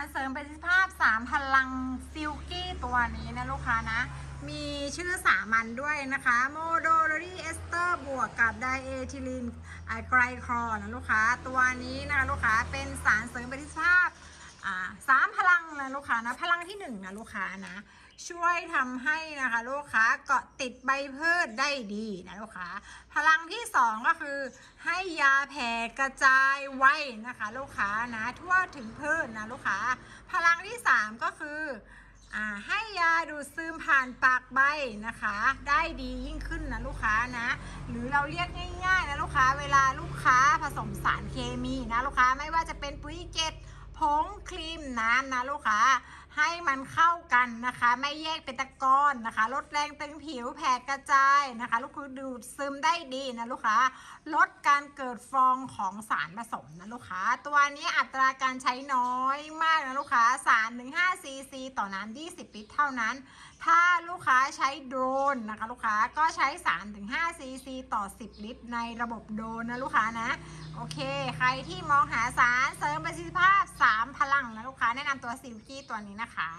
ารเสริมประสิทธิภาพ 3 พลังซิลกี้ตัวนี้นะลูกค้านะ มีชื่อสามัญด้วยนะคะโมโดโลรีเอสเตอร์บวกกับไดเอทิลีนไกรคลอนะลูกค้า ตัวนี้นะคะลูกค้าเป็นสารเสริมประสิทธิภาพอ่าสามพลังนะลูก ค้านะ พลังที่หนึ่งนะลูกค้านะ ช่วยทำให้นะคะลูกค้าเกาะติดใบพืชได้ดีนะลูกค้า พลังที่สองก็คือ ให้ยาแผ่กระจายไว้นะคะ ลูกค้านะทั่วถึงพืชนะลูกค้า พลังที่สามก็คืออให้ยาดูดซึมผ่านปากใบนะคะ ได้ดียิ่งขึ้นนะลูกค้านะ หรือเราเรียกง่ายๆนะลูกค้าเวลาลูกค้าผสมสารเคมีนะลูกค้าไม่ว่าจะเป็นปุ๋ยเกต ผงครีมน้ำนะลูกค้าให้มันเข้ากันนะคะ ไม่แยกเป็นตะกอนนะคะ ลดแรงตึงผิวแผ่กระจายนะคะ ลูกค้าดูดซึมได้ดีนะลูกค้าลดการเกิดฟองของสารผสมนะลูกค้าตัวนี้อัตราการใช้น้อยมากนะลูกค้า3ถึง5ซีซีต่อน้ำ20ลิตรเท่านั้น ถ้าลูกค้าใช้โดรนนะคะ ลูกค้าก็ใช้3ถึง5ซีซีต่อ10ลิตรในระบบโดรนนะลูกค้านะโอเค ใครที่มองหาสารเสริ แนะนำตัวซิลกี้ตัวนี้นะคะ